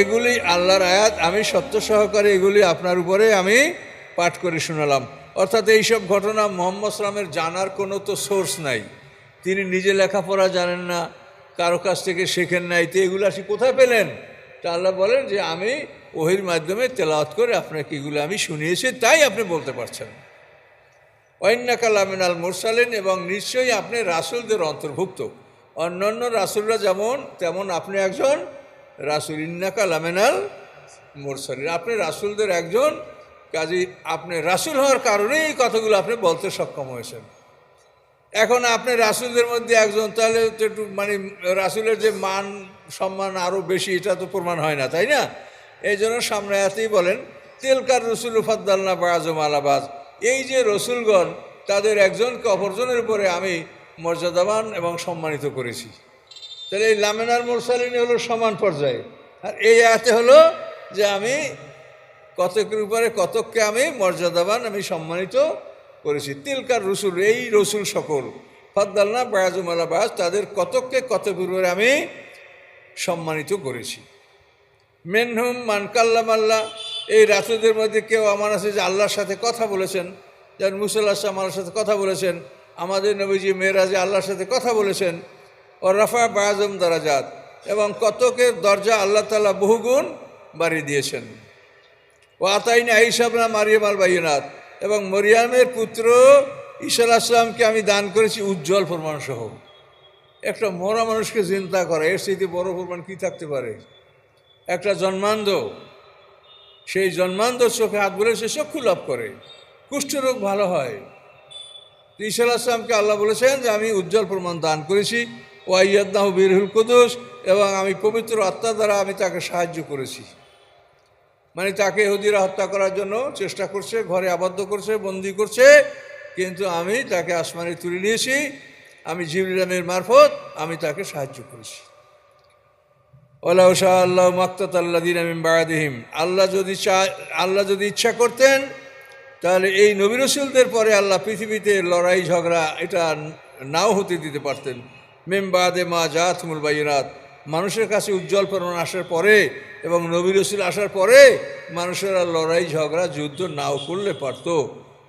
এগুলি আল্লাহর আয়াত, আমি সত্য সহকারে এগুলি আপনার উপরে আমি পাঠ করে শোনালাম। অর্থাৎ এইসব ঘটনা মোহাম্মদ সালামের জানার কোনো তো সোর্স নাই। তিনি নিজে লেখাপড়া জানেন না, কারও কাছ থেকে শেখেন নাই, তো এগুলো আসি কোথায় পেলেন? তা আল্লাহ বলেন যে, আমি ওহির মাধ্যমে তেলাওয়াত করে আপনাকে এগুলো আমি শুনিয়েছি, তাই আপনি বলতে পারছেন। অন্যা কালামিন আল মুরসালিন, এবং নিশ্চয়ই আপনি রাসুলদের অন্তর্ভুক্ত। অন্যান্য রাসুলরা যেমন, তেমন আপনি একজন রাসুল ইন্নাকা লামেনাল মুরসালিন। আপনি রাসুলদের একজন, কাজী আপনি রাসুল হওয়ার কারণে এই কথাগুলো আপনি বলতে সক্ষম হয়েছেন। এখন আপনি রাসুলদের মধ্যে একজন, তাহলে একটু মানে রাসুলের যে মান, সম্মান আরও বেশি, এটা তো প্রমাণ হয় না, তাই না? এই জন্য সামনে আতেই বলেন, তেলকার রসুল ফাদ্দালনা বাজম আলাবাজ এই যে রসুলগণ, তাদের একজনকে অপরজনের উপরে আমি মর্যাদাবান এবং সম্মানিত করেছি। তাহলে এই লামেনার মোরসালিনী হলো সমান পর্যায়ে। আর এই আয়াতে হলো যে আমি কতকের উপরে কতককে আমি মর্যাদাবান, আমি সম্মানিত করেছি। তিলকার রসুল, এই রসুল সকল। ফদ্দালনা বায়াজুমালা বায়াজ, তাদের কতককে কতকের উপরে আমি সম্মানিত করেছি। মেনহুম মানকাল্লাম আল্লাহ এই রাসুলদের মধ্যে কেউ আমার আছে যে আল্লাহর সাথে কথা বলেছেন, যেমন মুসাল্লাহ আল্লাহর সাথে কথা বলেছেন, আমাদের নবীজি মেয়েরাজে আল্লাহর সাথে কথা বলেছেন ও রফা বায়াজম দারাজাত। এবং কতকের দরজা আল্লাহ তালা বহুগুণ বাড়িয়ে দিয়েছেন। ও আতাইন আইসাবনা মারিয়াম আল বাইনাথ এবং মরিয়ামের পুত্র ঈশ্বর আসলামকে আমি দান করেছি উজ্জ্বল প্রমাণ সহ একটা মরা মানুষকে চিন্তা করা, এর স্মৃতি বড় প্রমাণ কী থাকতে পারে? একটা জন্মান্ধ, সেই জন্মান্ধ চোখে হাত বলে সে চক্ষু লাভ করে। কুষ্ঠরোগ ভালো হয়। ঈশ্বর আসলামকে আল্লাহ বলেছেন যে, আমি উজ্জ্বল প্রমাণ দান করেছি ওয়াইয়াদনাহ বীরহুল কুদুস এবং আমি পবিত্র আত্মা দ্বারা আমি তাকে সাহায্য করেছি। মানে তাকে হুদিরা হত্যা করার জন্য চেষ্টা করছে, ঘরে আবদ্ধ করছে, বন্দি করছে, কিন্তু আমি তাকে আসমানে তুলে নিয়েছি, আমি জিবরিলামের মারফত আমি তাকে সাহায্য করেছি। ওলা শাহ আল্লাহ মাক্তাত আল্লাহ দিন আমি বায়াদিহিম আল্লাহ যদি চা, আল্লাহ যদি ইচ্ছা করতেন, তাহলে এই নবী রসুলদের পরে আল্লাহ পৃথিবীতে লড়াই ঝগড়া এটা নাও হতে দিতে পারতেন। মেম বাদে মা জাত বাইরাত মানুষের কাছে উজ্জ্বল প্রমাণ আসার পরে এবং নবী রসুল আসার পরে মানুষেরা লড়াই, ঝগড়া, যুদ্ধ নাও করলে পারত।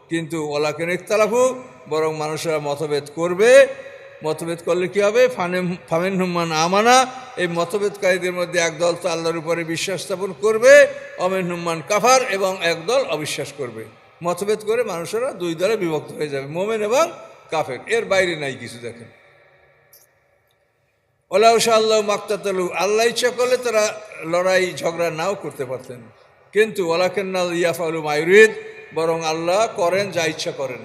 কিন্তু ওলাকেন ইকতালাফু বরং মানুষেরা মতভেদ করবে। মতভেদ করলে কী হবে? ফানে ফামেন হুম্মান আমানা। এই মতভেদকারীদের মধ্যে একদল তো আল্লাহর উপরে বিশ্বাস স্থাপন করবে অমেন হুম্মান কাফার এবং একদল অবিশ্বাস করবে। মতভেদ করে মানুষেরা দুই দলে বিভক্ত হয়ে যাবে, মোমেন এবং কাফের। এর বাইরে নাই কিছু দেখেন। ওলাউশা আল্লাহ মাক্তাতালু, আল্লাহ ইচ্ছা করলে তারা লড়াই ঝগড়া নাও করতে পারতেন। কিন্তু ওলাকেন্নাল ইয়াফালু মায়ুরিদ বরং আল্লাহ করেন যা ইচ্ছা করেন।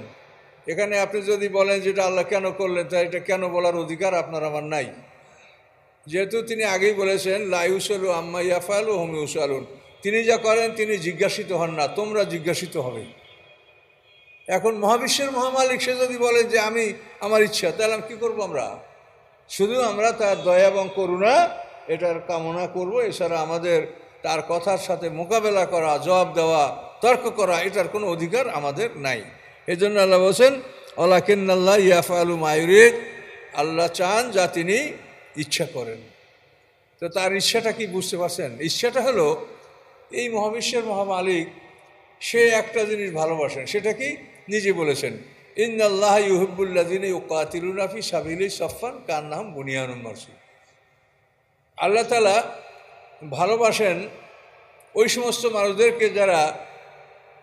এখানে আপনি যদি বলেন যেটা আল্লাহ কেন করলেন, তা এটা কেন বলার অধিকার আপনার আমার নাই। যেহেতু তিনি আগেই বলেছেন লাইউসলু আম্মা ইয়াফালু হোম ইউসালুন। তিনি যা করেন, তিনি জিজ্ঞাসিত হন না, তোমরা জিজ্ঞাসিত হবে। এখন মহাবিশ্বের মহামালিক, সে যদি বলেন যে আমি আমার ইচ্ছা, তাহলে আমি কী করব আমরা? শুধু আমরা তার দয়া এবং করুণা, এটার কামনা করব। এছাড়া আমাদের তার কথার সাথে মোকাবেলা করা, জবাব দেওয়া, তর্ক করা, এটার কোনো অধিকার আমাদের নাই। এই জন্য আল্লাহ বলছেন অলাকিন্নাল্লাহ ইয়াফা আলু মায়ুরিদ আল্লাহ চান যা তিনি ইচ্ছা করেন। তো তার ইচ্ছাটা কি বুঝতে পারছেন? ইচ্ছাটা হলো, এই মহাবিশ্বের মহামালিক, সে একটা জিনিস ভালোবাসেন, সেটা কি? নিজে বলেছেন ইন্দাল্লাহ ইউহিবুল্লাদিন কাতিলুনাফি সাবিলি সফান কার নাম বুনিয়ানুম মারসুল আল্লাহ তালা ভালোবাসেন ওই সমস্ত মানুষদেরকে যারা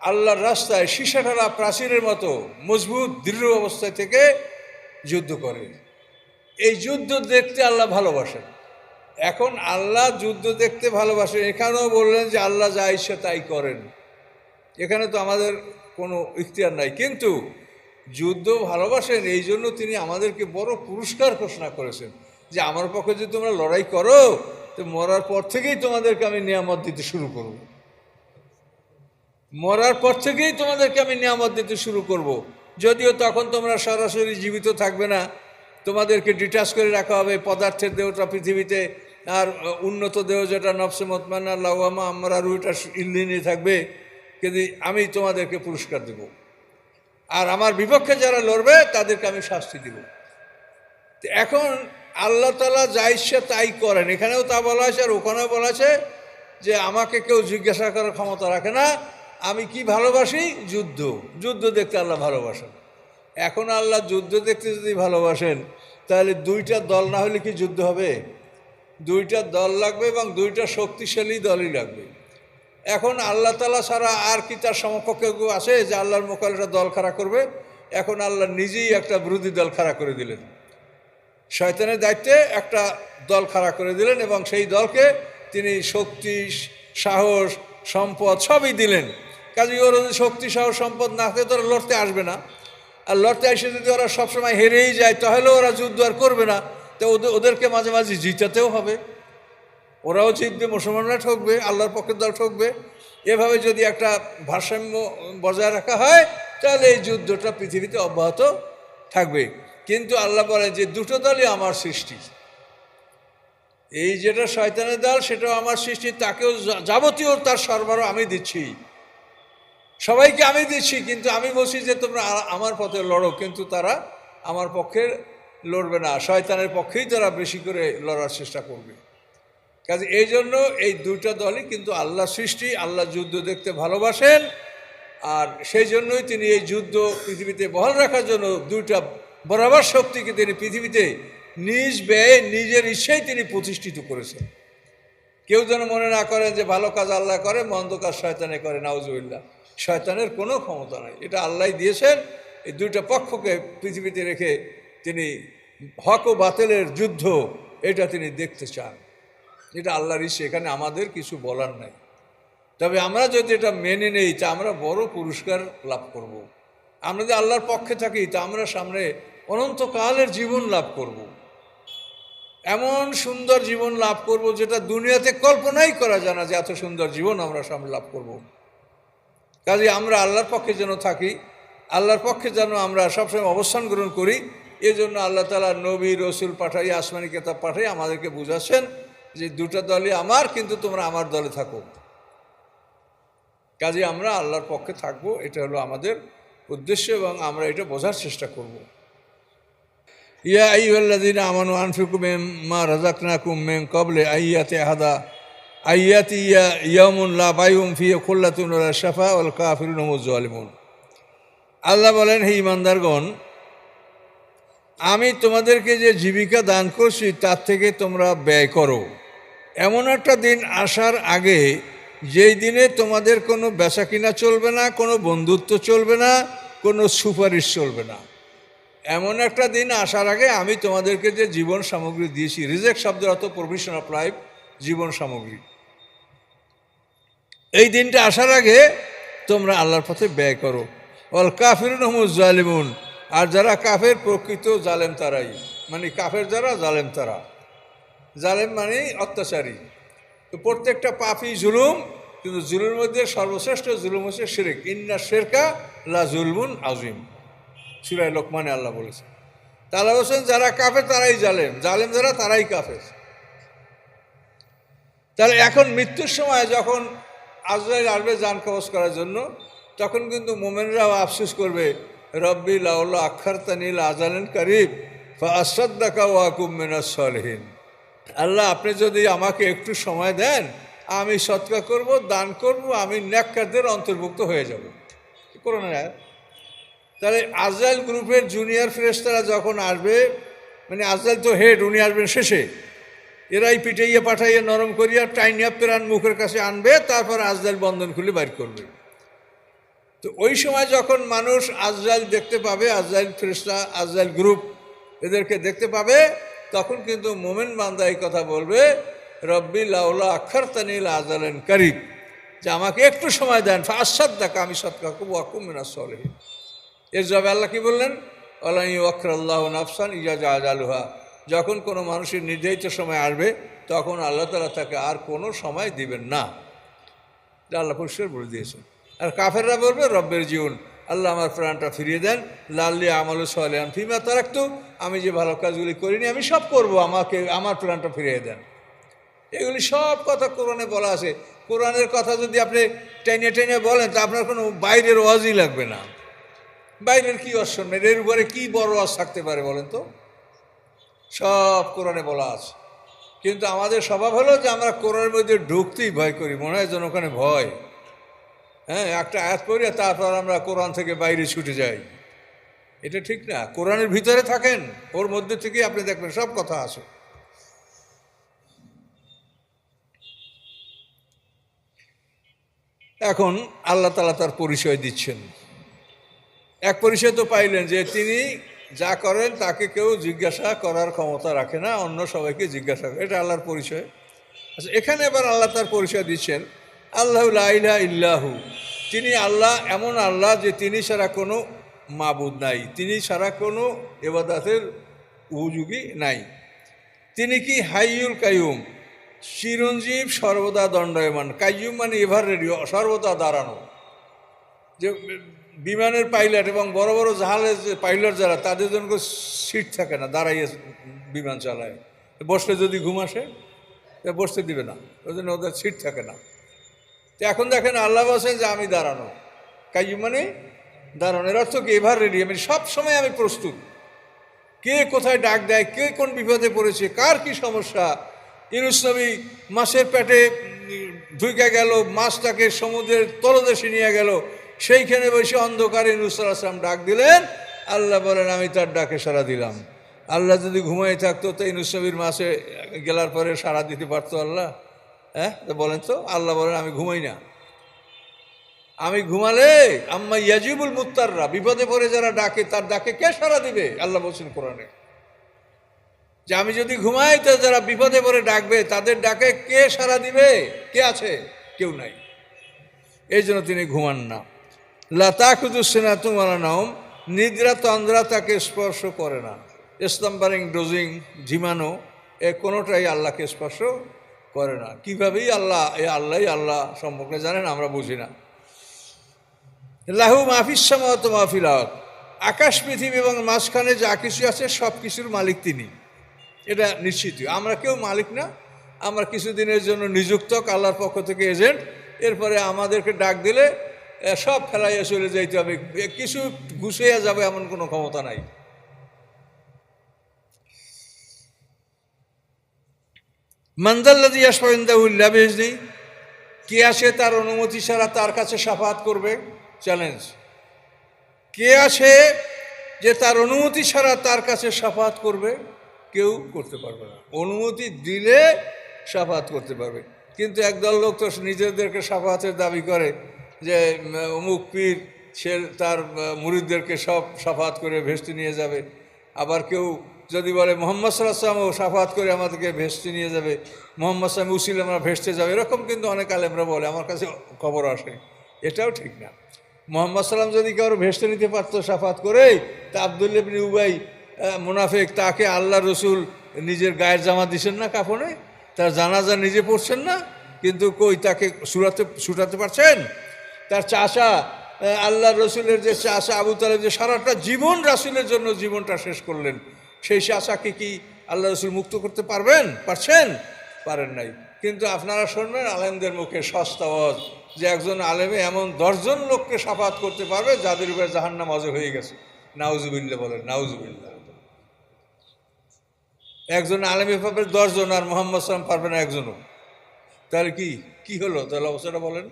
আল্লাহর রাস্তায় সীসাঠারা প্রাচীরের মতো মজবুত, দৃঢ় অবস্থায় থেকে যুদ্ধ করে। এই যুদ্ধ দেখতে আল্লাহ ভালোবাসেন। এখন আল্লাহ যুদ্ধ দেখতে ভালোবাসেন, এখানেও বললেন যে আল্লাহ যা ইচ্ছে তাই করেন। এখানে তো আমাদের কোনো ইখতিয়ার নাই। কিন্তু যুদ্ধ ভালোবাসেন, এই জন্য তিনি আমাদেরকে বড় পুরস্কার ঘোষণা করেছেন যে আমার পক্ষে যদি তোমরা লড়াই করো, তো মরার পর থেকেই তোমাদেরকে আমি নিয়ামত দিতে শুরু করব। মরার পর থেকেই তোমাদেরকে আমি নিয়ামত দিতে শুরু করব। যদিও তখন তোমরা সরাসরি জীবিত থাকবে না, তোমাদেরকে ডিটাচ করে রাখা হবে পদার্থের দেহটা পৃথিবীতে, আর উন্নত দেহ যেটা নফসে মতমান্না লাউমা আমরা রুইটা ইন্দিনে থাকবে। কিন্তু আমি তোমাদেরকে পুরস্কার দেব। আর আমার বিপক্ষে যারা লড়বে, তাদেরকে আমি শাস্তি দেব। এখন আল্লাহ তালা যা ইচ্ছে তাই করেন। এখানেও তা বলা আছে আর ওখানেও বলা আছে যে আমাকে কেউ জিজ্ঞাসা করার ক্ষমতা রাখে না। আমি কি ভালোবাসি? যুদ্ধ। যুদ্ধ দেখতে আল্লাহ ভালোবাসেন। এখন আল্লাহ যুদ্ধ দেখতে যদি ভালোবাসেন, তাহলে দুইটা দল না হলে কি যুদ্ধ হবে? দুইটা দল লাগবে এবং দুইটা শক্তিশালী দলই লাগবে। এখন আল্লাহ তালা ছাড়া আর কি তার সমকক্ষ কেউ আছে যে আল্লাহর মোকাবিলা দল খাড়া করবে? এখন আল্লাহ নিজেই একটা বিরোধী দল খাড়া করে দিলেন। শয়তানের দায়িত্বে একটা দল খাড়া করে দিলেন এবং সেই দলকে তিনি শক্তি, সাহস, সম্পদ সবই দিলেন। কাজে ওরা যদি শক্তি, সাহস, সম্পদ না থাকে, তো ওরা লড়তে আসবে না। আর লড়তে এসে যদি ওরা সবসময় হেরেই যায়, তাহলে ওরা যুদ্ধ আর করবে না। তো ওদের, ওদেরকে মাঝে মাঝে জিতাতেও হবে। ওরাও জিতবে, মুসলমানরা ঠকবে, আল্লাহর পক্ষের দল ঠকবে। এভাবে যদি একটা ভারসাম্য বজায় রাখা হয়, তাহলে এই যুদ্ধটা পৃথিবীতে অব্যাহত থাকবে। কিন্তু আল্লাহ বলেন যে দুটো দলই আমার সৃষ্টি। এই যেটা শয়তানের দল, সেটাও আমার সৃষ্টি, তাকেও যাবতীয় তার সরবরাহ আমি দিচ্ছি। সবাইকে আমি দিচ্ছি, কিন্তু আমি বলছি যে তোমরা আমার পথে লড়ো, কিন্তু তারা আমার পক্ষে লড়বে না। শয়তানের পক্ষেই তারা বেশি করে লড়ার চেষ্টা করবে। কাজে এই জন্য এই দুইটা দলই কিন্তু আল্লাহ সৃষ্টি, আল্লাহ যুদ্ধ দেখতে ভালোবাসেন। আর সেই জন্যই তিনি এই যুদ্ধ পৃথিবীতে বহাল রাখার জন্য দুইটা বরাবর শক্তিকে তিনি পৃথিবীতে নিজ ব্যয়ে, নিজের ইচ্ছেই তিনি প্রতিষ্ঠিত করেছেন। কেউ যেন মনে না করেন যে ভালো কাজ আল্লাহ করে, মন্দ কাজ শয়তানে করে, নাউজুবিল্লাহ। শয়তানের কোনো ক্ষমতা নাই। এটা আল্লাহ দিয়েছেন। এই দুইটা পক্ষকে পৃথিবীতে রেখে তিনি হক ও বাতিলের যুদ্ধ, এটা তিনি দেখতে চান। এটা আল্লাহর ইচ্ছে, এখানে আমাদের কিছু বলার নাই তবে আমরা যদি এটা মেনে নেই, তা আমরা বড় পুরস্কার লাভ করব। আমরা যদি আল্লাহর পক্ষে থাকি, তা আমরা সামনে অনন্তকালের জীবন লাভ করব। এমন সুন্দর জীবন লাভ করব, যেটা দুনিয়াতে কল্পনাই করা যায় না যে এত সুন্দর জীবন আমরা সামনে লাভ করব। কাজে আমরা আল্লাহর পক্ষে যেন থাকি, আল্লাহর পক্ষে যেন আমরা সবসময় অবস্থান গ্রহণ করি, এজন্য আল্লাহ তালা নবী, রসুল পাঠাই, আসমানি কেতাব পাঠাই আমাদেরকে বুঝাচ্ছেন যে দুটা দলই আমার, কিন্তু তোমরা আমার দলে থাকো। কাজে আমরা আল্লাহর পক্ষে থাকব, এটা হলো আমাদের উদ্দেশ্য এবং আমরা এটা বোঝার চেষ্টা করব। ইয়া আইয়ুল্লাযীনা আমানু আনফিকু মিম্মা রাযাকনাকুম মিন ক্বাবলি আইয়াতি আহাদা আইয়াতি ইয়া ইয়াউমুন লা বাইউম ফিহি খুল্লাতুন শাফা ওয়াল কাফিরুন হুমুজ জালিমুন আল্লাহ বলেন, হে ইমানদারগণ আমি তোমাদেরকে যে জীবিকা দান করছি, তার থেকে তোমরা ব্যয় করো। এমন একটা দিন আসার আগে, যেই দিনে তোমাদের কোনো বেচা কিনা চলবে না, কোনো বন্ধুত্ব চলবে না, কোনো সুপারিশ চলবে না। এমন একটা দিন আসার আগে আমি তোমাদেরকে যে জীবন সামগ্রী দিয়েছি, রিজেক্ট শব্দের অর্থ প্রভিশন অফ লাইফ জীবন সামগ্রী। এই দিনটা আসার আগে তোমরা আল্লাহর পথে ব্যয় করো। অল কাফিরুন হমুজ জালিমুন। আর যারা কাফের, প্রকৃত জালেম তারাই। মানে কাফের যারা, জালেম তারা। জালেম মানে অত্যাচারী। তো প্রত্যেকটা পাপি জুলুম, কিন্তু জুলুমের মধ্যে সর্বশ্রেষ্ঠ জুলুম হচ্ছে শেরেক। ইন্না শেরকা লা জুলমুন আজিম সুরায় লোকমানে আল্লাহ বলেছে। তাহলে বলছেন যারা কাফের তারাই জালেম জালেম যারা তারাই কাফের। তাহলে এখন মৃত্যুর সময় যখন আজরাইল আসবে যান কবচ করার জন্য, তখন কিন্তু মোমেনরাও আফসোস করবে, রব্বি লাউল্লা আখার তানিল আজালেন করিব আসাদ্দাকা ওয়াকুম মেনা সলহীন। আল্লাহ, আপনি যদি আমাকে একটু সময় দেন, আমি সৎকা করব, দান করব, আমি ন্যাক্কারদের অন্তর্ভুক্ত হয়ে যাব। করো তাহলে আজরাইল গ্রুপের জুনিয়র ফ্রেস্তারা যখন আসবে মানে আজরাইল তো হেড উনি আসবেন শেষে। এরাই পিটাইয়ে পাঠাইয়ে নরম করিয়া টাইনিয়া প্রাণ মুখের কাছে আনবে, তারপর আজরাইল বন্ধন খুলে বাইর করবে। তো ওই সময় যখন মানুষ আজরাইল দেখতে পাবে, আজরাইল ফেরেস্তা আজরাইল গ্রুপ এদেরকে দেখতে পাবে তখন কিন্তু মোমেন বান্দা এই কথা বলবে, রব্বি লাউলা আখার তানিল আজালেন করিব। যে আমাকে একটু সময় দেন আসাদ দেখা আমি সৎকা কুবু আকুমিনা সলে এর জবাবে আল্লাহ কি বললেন? আল্লাহ অক্ষর আল্লাহ নাফসান ইজাজা আজালুহা যখন কোনো মানুষের নির্ধারিত সময় আসবে, তখন আল্লাহ তালা তাকে আর কোনো সময় দিবেন না। আল্লাহ পরিষ্কার বলে দিয়েছেন। আর কাফেররা বলবে, রব্বের জীবন। আল্লাহ আমার প্রাণটা ফিরিয়ে দেন। লাল্লি আমল সোয়ালিয়ান ফিমা তারাক্তু। আমি যে ভালো কাজগুলি করিনি, আমি সব করব, আমাকে, আমার প্রাণটা ফিরিয়ে দেন। এগুলি সব কথা কোরআনে বলা আছে। কোরআনের কথা যদি আপনি টেনে টেনে বলেন, তা আপনার কোনো বাইরের ওয়াজই লাগবে না। বাইরের কি অস শুনবেন এর উপরে কী বড় ওয়াজ থাকতে পারে বলেন তো? সব কোরআনে বলা আছে। কিন্তু আমাদের স্বভাব হলো যে আমরা কোরআনের মধ্যে ঢুকতেই ভয় করি, মনে হয় যেন ওখানে ভয়। হ্যাঁ একটা আয়াত পড়ি তারপর আমরা কোরআন থেকে বাইরে ছুটে যাই। এটা ঠিক না। কোরআনের ভিতরে থাকেন, ওর মধ্যে থেকে আপনি দেখবেন, সব কথা আছে। এখন আল্লাহ তালা তার পরিচয় দিচ্ছেন। এক পরিচয় তো পাইলেন যে তিনি যা করেন তাকে কেউ জিজ্ঞাসা করার ক্ষমতা রাখে না, অন্য সবাইকে জিজ্ঞাসা করে। এটা আল্লাহর পরিচয়। আচ্ছা এখানে এবার আল্লাহ তার পরিচয় দিচ্ছেন। আল্লাহ লাইলা ইল্লাহু। তিনি আল্লাহ, এমন আল্লাহ যে তিনি ছাড়া কোনো মাবুদ নাই, তিনি ছাড়া কোনো এবাদাতের উপযোগী নাই। তিনি কি হাইয়ুল কাইয়ুম? চিরঞ্জীব, সর্বদা দণ্ডয়মান। কাইয়ুম মানে এভার রেডিও, সর্বদা দাঁড়ানো। যে বিমানের পাইলট এবং বড় বড় জাহাজের যে পাইলট যারা, তাদের জন্য সিট থাকে না, দাঁড়াইয়ে বিমান চালায়। বসলে যদি ঘুম আসে বসতে দিবে না। ওই জন্য ওদের সিট থাকে না। তো এখন দেখেন আল্লাহ বলছেন যে আমি দাঁড়ানো। কাইয়ুম মানে দাঁড়ানো এর অর্থ কি? এভার রেডি আমি সব সময় আমি প্রস্তুত। কে কোথায় ডাক দেয়, কে কোন বিপদে পড়েছে, কার কি সমস্যা? ইউনুস নবী মাছের পেটে ঢুকে গেল, মাছটাকে সমুদ্রের তলদেশে নিয়ে গেল। সেইখানে বসে অন্ধকারে ইউনুসাল আসলাম ডাক দিলেন। আল্লাহ বলেন, আমি তার ডাকে সাড়া দিলাম। আল্লাহ যদি ঘুমাই থাকতো, তো ইউনুস নবীর মাসে গেলার পরে সাড়া দিতে পারতো আল্লাহ। হ্যাঁ? বলেন তো, আল্লাহ বলেন, আমি ঘুমাই না। আমি ঘুমালে আম্মা ইয়াজিবুল মুত্তাররা, বিপদে পড়ে যারা ডাকে, তার ডাকে কে সাড়া দিবে? আল্লাহ বলছেন কোরআনে। যে আমি যদি ঘুমাই, তো যারা বিপদে পড়ে ডাকবে, তাদের ডাকে কে সাড়া দিবে? কে আছে? কেউ নাই। এই জন্য তিনি ঘুমান না। লতা খুদুসেনা তোমার নাম নিদ্রা তন্দ্রা তাকে স্পর্শ করে না। স্তম্বারিং ডোজিং, ঝিমানো, এ কোনোটাই আল্লাহকে স্পর্শ করে না। কীভাবেই আল্লাহ, এ আল্লাহই আল্লাহ সম্পর্কে জানেন, আমরা বুঝি না। লাহু মাহফিস সামাত মাহফিলাত আকাশ, পৃথিবী এবং মাঝখানে যা কিছু আছে, সব কিছুর মালিক তিনি। এটা নিশ্চিত। আমরা কেউ মালিক না। আমরা কিছুদিনের জন্য নিযুক্ত, আল্লাহর পক্ষ থেকে এজেন্ট এরপরে আমাদেরকে ডাক দিলে সব ফেলাইয়া চলে যাইতে হবে। কিছু ঘুষাইয়া যাবে এমন কোনো ক্ষমতা নাই। মন্দাল্লাদি আসফাইন্দাউল্লা বেজনি কে আসে তার অনুমতি ছাড়া তার কাছে সাফাত করবে? চ্যালেঞ্জ কে আসে যে তার অনুমতি ছাড়া তার কাছে সাফাত করবে? কেউ করতে পারবে না। অনুমতি দিলে সাফাত করতে পারবে। কিন্তু একদল লোক তো নিজেদেরকে সাফাতের দাবি করে যে, অমুক পীর, সে তার মুরিদদেরকে সব সাফাত করে ভেস্তে নিয়ে যাবে। আবার কেউ যদি বলে, মোহাম্মদ সাল্লাহামও সাফাত করে আমাদেরকে ভেস্তে নিয়ে যাবে, মোহাম্মদ সালাম উসিল আমরা ভেস্তে যাবে। এরকম কিন্তু অনেক আলেমরা বলে, আমার কাছে খবর আসে। এটাও ঠিক না। মোহাম্মদ সাল্লাম যদি কারও ভেস্তে নিতে পারতো সাফাত করে, তা আবদুল্লাবিন উবাই মুনাফেক, তাকে আল্লাহ রসুল নিজের গায়ের জামা দিছেন না কাপড়ে তার জানাজা নিজে পড়ছেন না? কিন্তু কই, তাকে সুরাতে ছুটাতে পারছেন? তার চাষা আল্লাহ রসুলের যে চাষা আবু তালেব যে সারাটা জীবন রাসুলের জন্য জীবনটা শেষ করলেন। সেই চাষাকে কি আল্লাহ রসুল মুক্ত করতে পারবেন? পারছেন? পারেন নাই। কিন্তু আপনারা শুনবেন, আলেমদের মুখে সস্তা আওয়াজ যে একজন আলেমে এমন দশজন লোককে সাফাত করতে পারবে, যাদের উপরে জাহান্নাম আজও হয়ে গেছে। নাউজুবিল্লা বলেন নাউজুবিল্লা একজন আলেমে পাবে দশজন আর মোহাম্মদ সালাম পারবে না একজনও। তাহলে কি? কি হলো? তাহলে অবস্থাটা বলেন।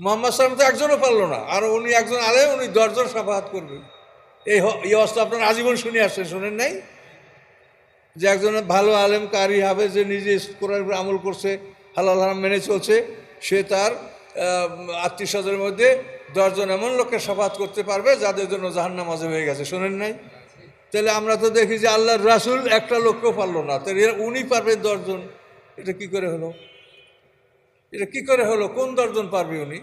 মোহাম্মদ সালাম তো একজনও পারল না। আর উনি একজন আলেম, উনি দশজন সাফাহাত করবে। এই অবস্থা আপনার আজীবন শুনে আসছেন, শোনেন নাই? যে একজন ভালো আলেম কারি হবে, যে নিজে কোরআন আমল করছে, হালাল হারাম মেনে চলছে, সে তার আত্মীয় স্বজনের মধ্যে দশজন এমন লোককে সাফাত করতে পারবে যাদের জন্য জাহান্নাম আজে হয়ে গেছে, শোনেন নাই? তাহলে আমরা তো দেখি যে আল্লাহর রাসুল একটা লোককেও পারল না। তাহলে উনি পারবে দশজন? এটা কি করে হলো? এটা কি করে হলো? কোন দশজন পারবে উনি?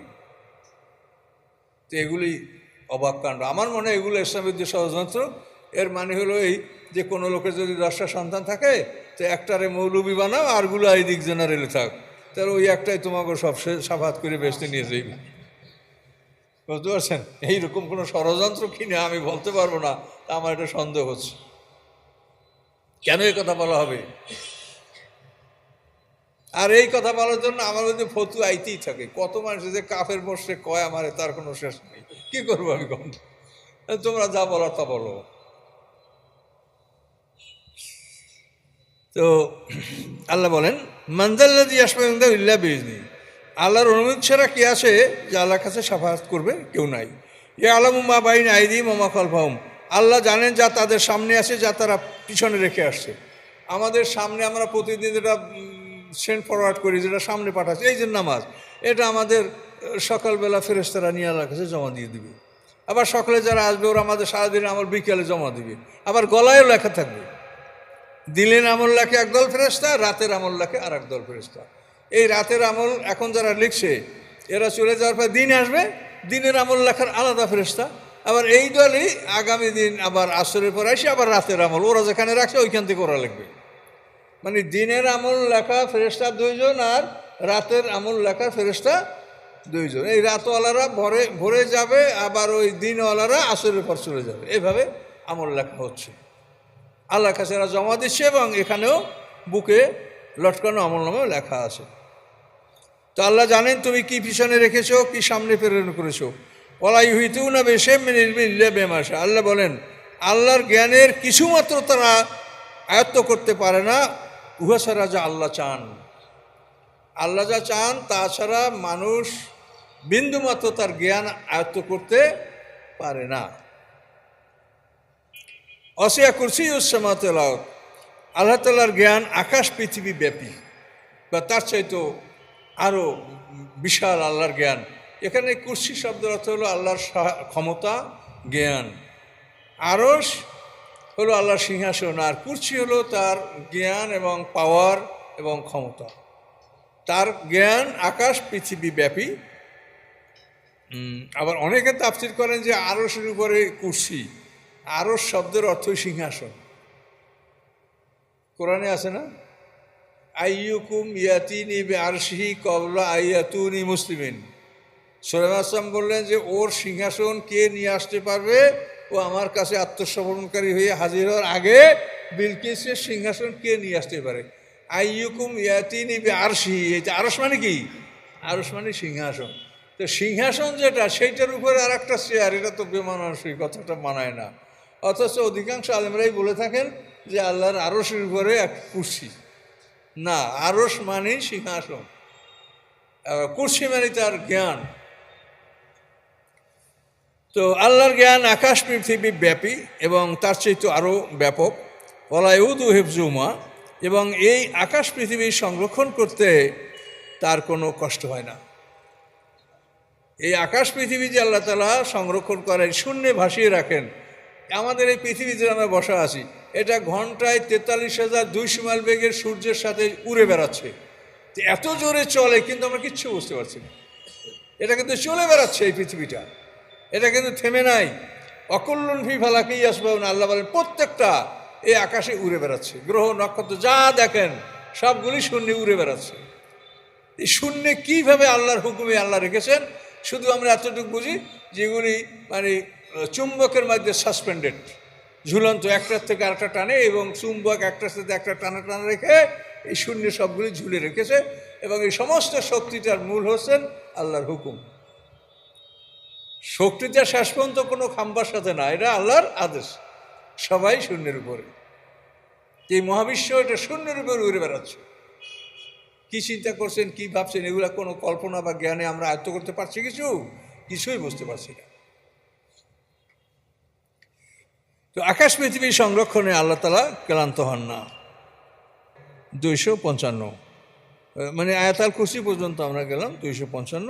তো এগুলি অবাক কাণ্ড। আমার মনে হয় এগুলো ইসলামের যে ষড়যন্ত্র। এর মানে হলো এই যে কোনো লোকের যদি দশটা সন্তান থাকে, তো একটারে মৌলবি বানাও আরগুলো এই দিক জেনারেলে থাক। তাহলে ওই একটাই তোমাকে সব সাফাত করে বেসতে নিয়ে যাইবে। বুঝতে পারছেন? এইরকম কোনো ষড়যন্ত্র কিনা আমি বলতে পারব না। তা আমার এটা সন্দেহ হচ্ছে। কেন এই কথা বলা হবে? আর এই কথা বলার জন্য আমার মধ্যে ফতু আইতেই থাকে। কত মানুষ যে কাফের বসে কয়, আমারে তার কোনো শেষ নেই। কি করব আমি কখন? তোমরা যা বলার তা বলো। তো, আল্লাহ বলেন মঞ্জাল্লাদি আসমাইন্দা ইল্লা বিজনি আল্লাহর অনুমতি ছাড়া কি আছে যে আল্লাহর কাছে সাফাত করবে? কেউ নাই। এ আলমুমা বাইন আইদি মোমা কলফাহুম আল্লাহ জানেন যা তাদের সামনে আছে, যা তারা পিছনে রেখে আসছে। আমাদের সামনে আমরা প্রতিদিন যেটা সেন্ড ফরওয়ার্ড করি, যেটা সামনে পাঠাচ্ছি, এই যে নামাজ, এটা আমাদের সকালবেলা ফেরেস্তারা নিয়ে আল্লাহর কাছে জমা দিয়ে দিবে। আবার সকালে যারা আসবে, ওরা আমাদের সারাদিন আমার বিকেলে জমা দিবে। আবার গলায়ও লেখা থাকবে। আমল লেখে একদল ফেরেস্তা রাতের আমল লেখে আর একদল ফেরেস্তা এই রাতের আমল এখন যারা লিখছে, এরা চলে যাওয়ার পর দিন আসবে, দিনের আমল লেখার আলাদা ফেরেস্তা আবার এই দলই আগামী দিন আবার আসরের পর এসে আবার রাতের আমল। ওরা যেখানে রাখছে, ওইখান থেকে ওরা লিখবে। মানে দিনের আমল লেখা ফেরেস্তা দুইজন আর রাতের আমল লেখা ফেরেস্তা দুইজন। এই রাতওয়ালারা ভরে ভরে যাবে, আবার ওই দিনওয়ালারা আসরের পর চলে যাবে। এভাবে আমল লেখা হচ্ছে। আল্লাহ কাছে এরা জমা দিচ্ছে এবং এখানেও বুকে লটকানো আমল নামেও লেখা আছে। তো আল্লাহ জানেন, তুমি কি পিছনে রেখেছো, কি সামনে প্রেরণ করেছ? ওলাই হইতেও না বেশে বেমাসা আল্লাহ বলেন, আল্লাহর জ্ঞানের কিছুমাত্র তারা আয়ত্ত করতে পারে না। উহা ছাড়া যা আল্লাহ চান। আল্লাহ যা চান তাছাড়া মানুষ বিন্দুমাত্র তার জ্ঞান আয়ত্ত করতে পারে না। অসিয়া কুরসি উসামাতলাও আল্লাহ তালার জ্ঞান আকাশ পৃথিবী ব্যাপী, বা তার চাইতো আরও বিশাল আল্লাহর জ্ঞান। এখানে কুর্সি শব্দের অর্থ হলো আল্লাহর ক্ষমতা, জ্ঞান। আরস হলো আল্লাহর সিংহাসন, আর কুর্সি হলো তার জ্ঞান এবং পাওয়ার এবং ক্ষমতা। তার জ্ঞান আকাশ পৃথিবী ব্যাপী আবার অনেকে তাফসির করেন যে আরসের উপরে কুর্সি। আরস শব্দের অর্থই সিংহাসন। কোরআনে আছে না? আইয়ুকুম ইয়াতিনি বে আরশিহি কবলা আইয়াতুনি মুসলিমিন। সোলেম আসলাম বললেন যে ওর সিংহাসন কে নিয়ে আসতে পারবে? ও আমার কাছে আত্মসমর্পণকারী হয়ে হাজির হওয়ার আগে বিলকিসের সিংহাসন কে নিয়ে আসতে পারে? আইয়ুকুম ইয়াতিনি বে আরশিহি এটা আরস মানে কি? আরস মানে সিংহাসন। তো সিংহাসন যেটা, সেইটার উপরে আর একটা চেয়ার এটা তো বেমানানসই, কথাটা মানায় না। অথচ অধিকাংশ আলেমরাই বলে থাকেন যে আল্লাহর আরসের উপরে এক কুর্সি। না আরস মানেই সিংহাসন। কুর্সি মানে তার জ্ঞান। তো আল্লাহর জ্ঞান আকাশ পৃথিবী ব্যাপী এবং তার চেয়ে তো আরও ব্যাপক। ওলায়ুদু হেফজুমা এবং এই আকাশ পৃথিবী সংরক্ষণ করতে তার কোনো কষ্ট হয় না। এই আকাশ পৃথিবী যে আল্লাহ তালা সংরক্ষণ করেন, শূন্যে ভাসিয়ে রাখেন, আমাদের এই পৃথিবীতে আমরা বসা আছি, এটা ঘন্টায় তেতাল্লিশ হাজার দুইশো মাইল বেগের সূর্যের সাথে উড়ে বেড়াচ্ছে। এত জোরে চলে কিন্তু আমরা কিচ্ছু বুঝতে পারছি না। এটা কিন্তু চলে বেড়াচ্ছে এই পৃথিবীটা। এটা কিন্তু থেমে নাই। অকল্যাণ ভি ফালাকেই আসবে না আল্লাহ বলেন, প্রত্যেকটা এই আকাশে উড়ে বেড়াচ্ছে। গ্রহ, নক্ষত্র যা দেখেন, সবগুলি শূন্যে উড়ে বেড়াচ্ছে। এই শূন্যে কীভাবে আল্লাহর হুকুমে আল্লাহ রেখেছেন? শুধু আমরা এতটুকু বুঝি যেগুলি মানে চুম্বকের মধ্যে সাসপেন্ডেড ঝুলন্ত একটার থেকে আরেকটা টানে এবং চুম্বক একটার সাথে একটা টানা টানা রেখে এই শূন্য সবগুলি ঝুলে রেখেছে এবং এই সমস্ত শক্তিটার মূল হচ্ছেন আল্লাহর হুকুম। শক্তিটা শেষ পর্যন্ত কোনো খাম্বার সাথে না, এটা আল্লাহর আদেশ। সবাই শূন্যের উপরে। এই মহাবিশ্ব এটা শূন্যের উপরে উড়ে বেড়াচ্ছে। কি চিন্তা করছেন, কি ভাবছেন, এগুলো কোনো কল্পনা বা জ্ঞানে আমরা আয়ত্ত করতে পারছি কিছু? কিছুই বুঝতে পারছি না। তো আকাশ পৃথিবী সংরক্ষণে আল্লাহ তালা ক্লান্ত হন না। দুইশো পঞ্চান্ন মানে আয়াতাল খুশি পর্যন্ত আমরা গেলাম, দুইশো পঞ্চান্ন।